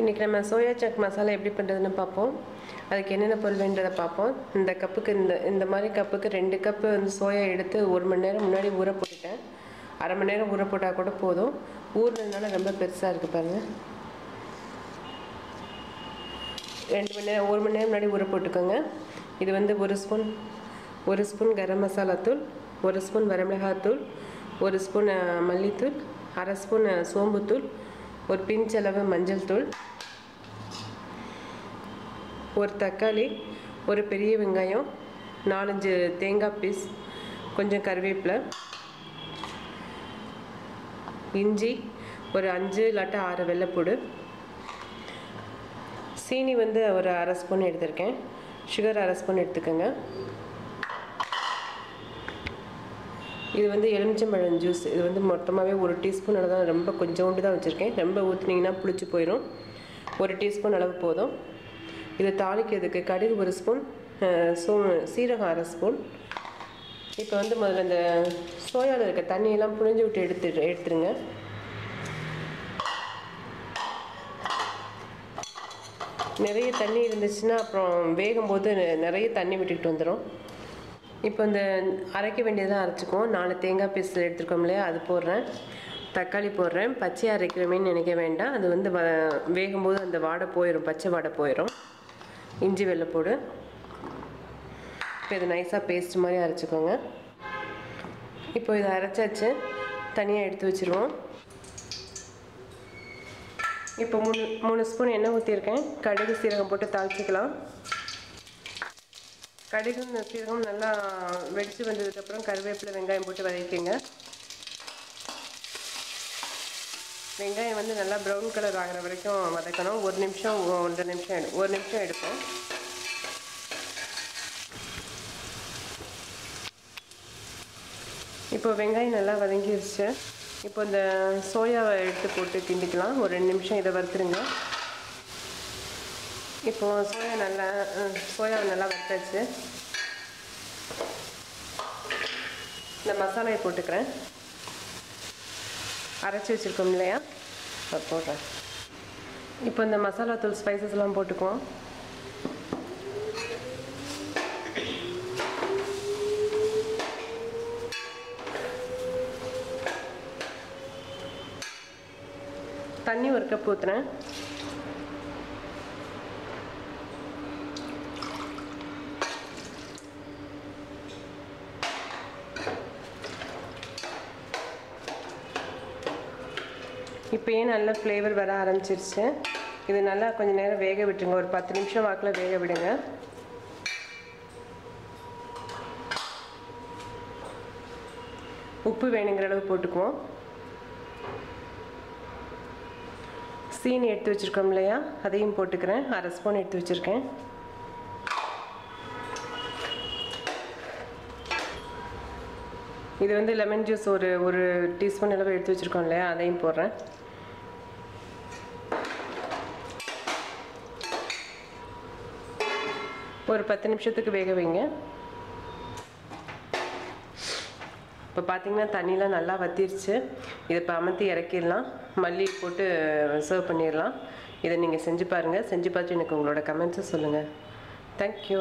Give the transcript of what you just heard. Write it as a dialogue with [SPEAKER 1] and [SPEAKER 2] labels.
[SPEAKER 1] இன்றைக்கி நம்ம soya chunk masala எப்படி பண்ணுறதுன்னு பார்ப்போம். அதுக்கு என்னென்ன பொருள் வேண்டதை பார்ப்போம். இந்த கப்புக்கு இந்த இந்த மாதிரி கப்புக்கு ரெண்டு கப்பு வந்து சோயா எடுத்து ஒரு மணி நேரம் முன்னாடி ஊற போட்டுட்டேன். அரை மணி நேரம் ஊற போட்டால் கூட போதும். ஊறினதுனால ரொம்ப பெருசாக இருக்குது பாருங்கள் ரெண்டு மணி நேரம் ஒரு மணி நேரம் முன்னாடி ஊற போட்டுக்கோங்க. இது வந்து ஒரு ஸ்பூன் ஒரு ஸ்பூன் கரம் மசாலா தூள் ஒரு ஸ்பூன் வரமிளகாத்தூள் ஒரு ஸ்பூன் மல்லித்தூள் அரை ஸ்பூன் சோம்புத்தூள் ஒரு பின் செலவு மஞ்சள் தூள் ஒரு தக்காளி ஒரு பெரிய வெங்காயம் நாலஞ்சு தேங்காய் பீஸ் கொஞ்சம் கருவேப்பிலை இஞ்சி ஒரு அஞ்சு இல்லாட்டா ஆறு வெள்ளைப்பூடு. சீனி வந்து ஒரு அரை ஸ்பூன் எடுத்திருக்கேன். சுகர் அரை ஸ்பூன் எடுத்துக்கோங்க. இது வந்து எலுமிச்சம்பழம் ஜூஸ். இது வந்து மொத்தமாகவே ஒரு டீஸ்பூன் அளவு தான் ரொம்ப கொஞ்சோண்டு தான் வச்சுருக்கேன். ரொம்ப ஊற்றுனீங்கன்னா புளிச்சு போயிடும் ஒரு டீஸ்பூன் அளவு போதும். இதை தாளிக்கிறதுக்கு கடுகு ஒரு ஸ்பூன் சோ சீரகம் அரை ஸ்பூன். இப்போ வந்து முதல்ல இந்த சோயாவில் இருக்க தண்ணியெல்லாம் புழிஞ்சு விட்டு எடுத்து எடுத்துருங்க. நிறைய தண்ணி இருந்துச்சுன்னா அப்புறம் வேகும்போது நிறைய தண்ணி விட்டுக்கிட்டு வந்துடும் இப்போ இந்த அரைக்க வேண்டியதாக அரைச்சிக்குவோம். நாலு தேங்காய் பீஸில் எடுத்துருக்கோம் இல்லையா? அது போடுறேன். தக்காளி போடுறேன். பச்சையாக அரைக்கிறோமேன்னு நினைக்க வேண்டாம். அது வந்து வ வேகும்போது அந்த வாடை போயிடும் பச்சை வாடை போயிடும் இஞ்சி வெள்ளைப்பூடு இப்போ இது நைஸாக பேஸ்ட் மாதிரி அரைச்சிக்கோங்க. இப்போ இதை அரைச்சாச்சு. தனியாக எடுத்து வச்சுருவோம். இப்போ மூணு மூணு ஸ்பூன் எண்ணெய் ஊற்றிருக்கேன் கடுகு சீரகம் போட்டு தாளிச்சிக்கலாம். கடுகும் சீரகம் நல்லா வெடித்து வந்ததுக்கப்புறம் கருவேப்பிலை வெங்காயம் போட்டு வதக்கிங்க. வெங்காயம் வந்து நல்லா ப்ரௌன் கலர் ஆகிற வரைக்கும் வதக்கணும். ஒரு நிமிஷம் ஒன்றரை நிமிஷம் எடு ஒரு நிமிஷம் எடுப்போம். இப்போ வெங்காயம் நல்லா வதங்கிருச்சு. இப்போ இந்த சோயாவை எடுத்து போட்டு கிண்டிக்கலாம். ஒரு ரெண்டு நிமிஷம் இதை வறுத்துருங்க. இப்போ சோயா நல்லா சோயாவை நல்லா வறுத்தாச்சு. இந்த மசாலாவை போட்டுக்கிறேன். அரைச்சி வச்சுருக்கோம் இல்லையா? அதை போடுறேன். இப்போ இந்த மசாலா தூள் ஸ்பைசஸ்லாம் போட்டுக்குவோம். தண்ணி ஒரு கப் ஊற்றுறேன் இப்போயே நல்ல ஃப்ளேவர் வர ஆரம்பிச்சிருச்சு. இது நல்லா கொஞ்சம் நேரம் வேக விட்டுருங்க. ஒரு பத்து நிமிஷம் வாக்கில் வேக விடுங்க. உப்பு வேணுங்கிற அளவு போட்டுக்குவோம். சீனி எடுத்து வச்சுருக்கோம் இல்லையா? அதையும் போட்டுக்கிறேன். அரை ஸ்பூன் எடுத்து வச்சுருக்கேன். இது வந்து லெமன் ஜூஸ் ஒரு ஒரு டீஸ்பூன் அளவு எடுத்து வச்சுருக்கோம் இல்லையா? அதையும் போடுறேன். ஒரு பத்து நிமிஷத்துக்கு வேக வைங்க. இப்போ பார்த்தீங்கன்னா தண்ணிலாம் நல்லா வத்திருச்சு. இதை இப்போ அமர்த்தி இறக்கிடலாம். மல்லி போட்டு சர்வ் பண்ணிடலாம். இதை நீங்கள் செஞ்சு பாருங்கள் செஞ்சு பார்த்து எனக்கு உங்களோட கமெண்ட்ஸும் சொல்லுங்கள் தேங்க்யூ